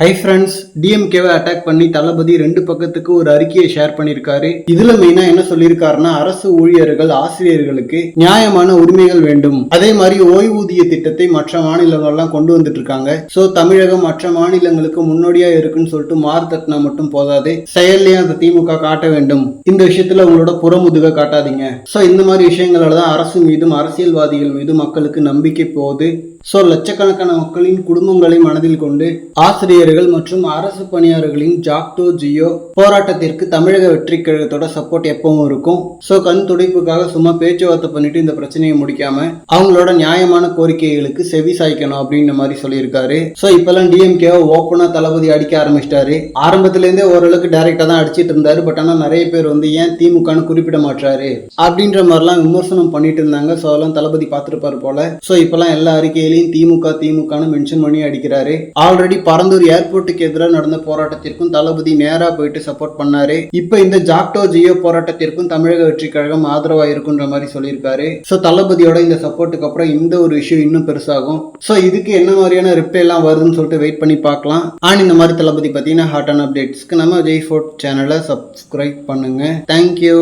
Hi friends டிஎம்கேவை attack பண்ணி தளபதி ரெண்டு பக்கத்துக்கு ஒரு அறிக்கையை ஷேர் பண்ணியிருக்காரு இதுல மெயினா என்ன சொல்லியிருக்காருன்னா அரசு ஊழியர்கள் ஆசிரியர்களுக்கு நியாயமான உரிமைகள் வேண்டும். அதே மாதிரி ஓய்வூதிய திட்டத்தை மற்ற மாநிலங்கள்லாம் கொண்டு வந்துட்டு இருக்காங்க ஸோ தமிழகம் மற்ற மாநிலங்களுக்கு முன்னோடியா இருக்குன்னு சொல்லிட்டு மாறு தட்டினா மட்டும் போதாது. செயல்லையும் அந்த திமுக காட்ட வேண்டும். இந்த விஷயத்துல உங்களோட புறமுதுக காட்டாதீங்க. சோ இந்த மாதிரி விஷயங்களால தான் அரசு மீதும் அரசியல்வாதிகள் மீதும் மக்களுக்கு நம்பிக்கை போகுது. ஸோ லட்சக்கணக்கான மக்களின் குடும்பங்களை மனதில் கொண்டு ஆசிரியர் ஊழியர்கள் மற்றும் அரசு பணியாளர்களின் ஜாக் டு ஜியோ போராட்டத்திற்கு தமிழக வெற்றி கழகத்தோட சப்போர்ட் எப்பவும் இருக்கும். ஸோ கண் துடைப்புக்காக சும்மா பேச்சுவார்த்தை பண்ணிட்டு இந்த பிரச்சனையை முடிக்காம அவங்களோட நியாயமான கோரிக்கைகளுக்கு செவி சாய்க்கணும் அப்படின்ற மாதிரி சொல்லியிருக்காரு. ஸோ இப்பெல்லாம் டிஎம்கேவை ஓப்பனாக தளபதி அடிக்க ஆரம்பிச்சிட்டாரு. ஆரம்பத்திலேருந்தே ஓரளவுக்கு டைரக்டாக தான் அடிச்சிட்டு இருந்தாரு. பட் ஆனால் நிறைய பேர் வந்து ஏன் திமுகன்னு குறிப்பிட மாட்டாரு அப்படின்ற மாதிரிலாம் விமர்சனம் பண்ணிட்டு இருந்தாங்க. ஸோ அதெல்லாம் தளபதி பார்த்துருப்பாரு போல. ஸோ இப்பெல்லாம் எல்லா அறிக்கையிலையும் திமுக திமுகன்னு மென்ஷன் பண்ணி அடிக்கிறாரு. ஆல்ரெடி பரந்தூர் ஏர்போர்ட்டுக்கு எதிராக நடந்த போராட்டத்திற்கும் தளபதி நேராக போயிட்டு சப்போர்ட் பண்ணாரு. இப்போ இந்த ஜாக்டோ ஜியோ போராட்டத்திற்கும் தமிழக வெற்றி கழகம் ஆதரவாக இருக்குன்ற மாதிரி சொல்லியிருக்காரு. ஸோ தளபதியோட இந்த சப்போர்ட்டுக்கு அப்புறம் இந்த ஒரு விஷயம் இன்னும் பெருசாகும். ஸோ இதுக்கு என்ன மாதிரியான ரிப்ளை எல்லாம் வருதுன்னு சொல்லிட்டு வெயிட் பண்ணி பார்க்கலாம். அண்ட் இந்த மாதிரி தளபதி பார்த்தீங்கன்னா ஹாட் அண்ட் அப்டேட்ஸ்க்கு நம்ம ஜெய் ஃபோர்ட் சேனலை சப்ஸ்கிரைப் பண்ணுங்க. Thank you